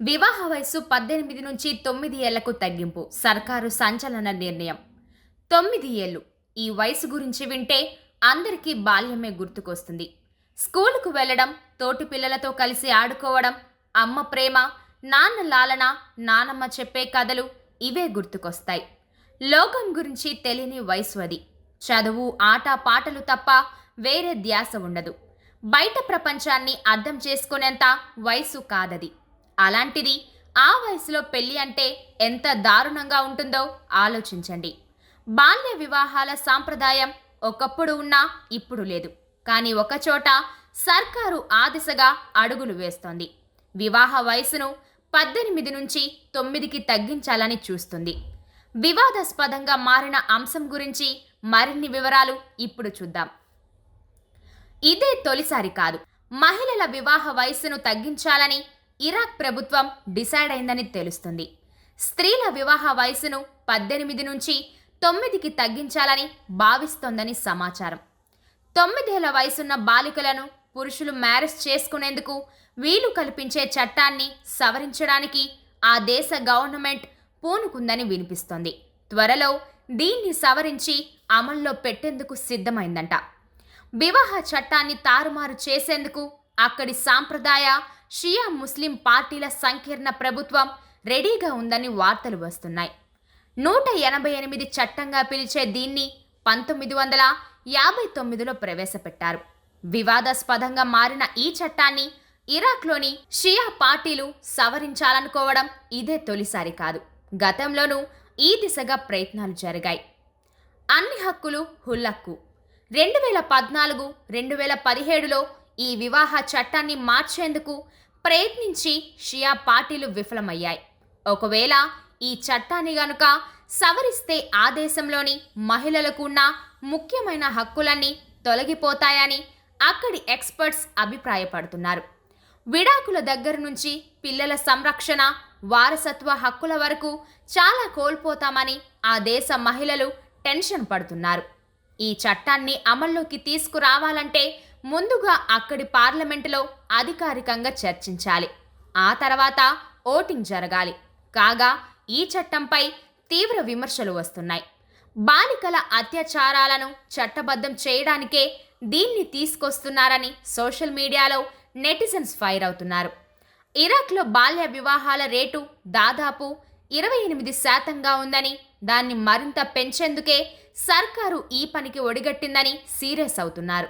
వివాహ వయసు పద్దెనిమిది నుంచి తొమ్మిది ఏళ్ళకు తగ్గింపు. సర్కారు సంచలన నిర్ణయం. తొమ్మిది ఏళ్ళు ఈ వయసు గురించి వింటే అందరికీ బాల్యమే గుర్తుకొస్తుంది. స్కూలుకు వెళ్ళడం తోటి పిల్లలతో కలిసి ఆడుకోవడం అమ్మ ప్రేమ నాన్న లాలన నానమ్మ చెప్పే కథలు ఇవే గుర్తుకొస్తాయి. లోకం గురించి తెలియని వయసు అది. చదువు ఆట పాటలు తప్ప వేరే ధ్యాస ఉండదు. బయట ప్రపంచాన్ని అర్థం చేసుకునేంత వయసు కాదది. అలాంటిది ఆ వయసులో పెళ్ళి అంటే ఎంత దారుణంగా ఉంటుందో ఆలోచించండి. బాల్య వివాహాల సాంప్రదాయం ఒకప్పుడు ఉన్నా ఇప్పుడు లేదు. కానీ ఒకచోట సర్కారు ఆ దిశగా అడుగులు వేస్తోంది. వివాహ వయసును పద్దెనిమిది నుంచి తొమ్మిదికి తగ్గించాలని చూస్తుంది. వివాదాస్పదంగా మారిన అంశం గురించి మరిన్ని వివరాలు ఇప్పుడు చూద్దాం. ఇదే తొలిసారి కాదు. మహిళల వివాహ వయసును తగ్గించాలని ఇరాక్ ప్రభుత్వం డిసైడ్ అయిందని తెలుస్తుంది. స్త్రీల వివాహ వయసును పద్దెనిమిది నుంచి తొమ్మిదికి తగ్గించాలని భావిస్తోందని సమాచారం. తొమ్మిదేళ్ళ వయసున్న బాలికలను పురుషులు మ్యారేజ్ చేసుకునేందుకు వీలు కల్పించే చట్టాన్ని సవరించడానికి ఆ దేశ గవర్నమెంట్ పూనుకుందని వినిపిస్తోంది. త్వరలో దీన్ని సవరించి అమల్లో పెట్టేందుకు సిద్ధమైందంట. వివాహ చట్టాన్ని తారుమారు చేసేందుకు అక్కడి సాంప్రదాయ షియా ముస్లిం పార్టీల సంకీర్ణ ప్రభుత్వం రెడీగా ఉందని వార్తలు వస్తున్నాయి. నూట ఎనభై ఎనిమిది చట్టంగా పిలిచే దీన్ని పంతొమ్మిది వందల యాభై తొమ్మిదిలో ప్రవేశపెట్టారు. వివాదాస్పదంగా మారిన ఈ చట్టాన్ని ఇరాక్లోని షియా పార్టీలు సవరించాలనుకోవడం ఇదే తొలిసారి కాదు. గతంలోనూ ఈ దిశగా ప్రయత్నాలు జరిగాయి. అన్ని హక్కులు హుల్లక్కు. రెండు వేల పద్నాలుగు రెండు వేల పదిహేడులో ఈ వివాహ చట్టాన్ని మార్చేందుకు ప్రయత్నించి షియా పార్టీలు విఫలమయ్యాయి. ఒకవేళ ఈ చట్టాన్ని గనుక సవరిస్తే ఆ దేశంలోని మహిళలకు ఉన్న ముఖ్యమైన హక్కులన్నీ తొలగిపోతాయని అక్కడి ఎక్స్పర్ట్స్ అభిప్రాయపడుతున్నారు. విడాకుల దగ్గర నుంచి పిల్లల సంరక్షణ వారసత్వ హక్కుల వరకు చాలా కోల్పోతామని ఆ దేశ మహిళలు టెన్షన్ పడుతున్నారు. ఈ చట్టాన్ని అమల్లోకి తీసుకురావాలంటే ముందుగా అక్కడి పార్లమెంటులో అధికారికంగా చర్చించాలి. ఆ తర్వాత ఓటింగ్ జరగాలి. కాగా ఈ చట్టంపై తీవ్ర విమర్శలు వస్తున్నాయి. బాలికల అత్యాచారాలను చట్టబద్ధం చేయడానికే దీన్ని తీసుకొస్తున్నారని సోషల్ మీడియాలో నెటిజన్స్ ఫైర్ అవుతున్నారు. ఇరాక్లో బాల్య వివాహాల రేటు దాదాపు ఇరవై ఎనిమిది శాతంగా ఉందని దాన్ని మరింత పెంచేందుకే సర్కారు ఈ పనికి ఒడిగట్టిందని సీరియస్ అవుతున్నారు.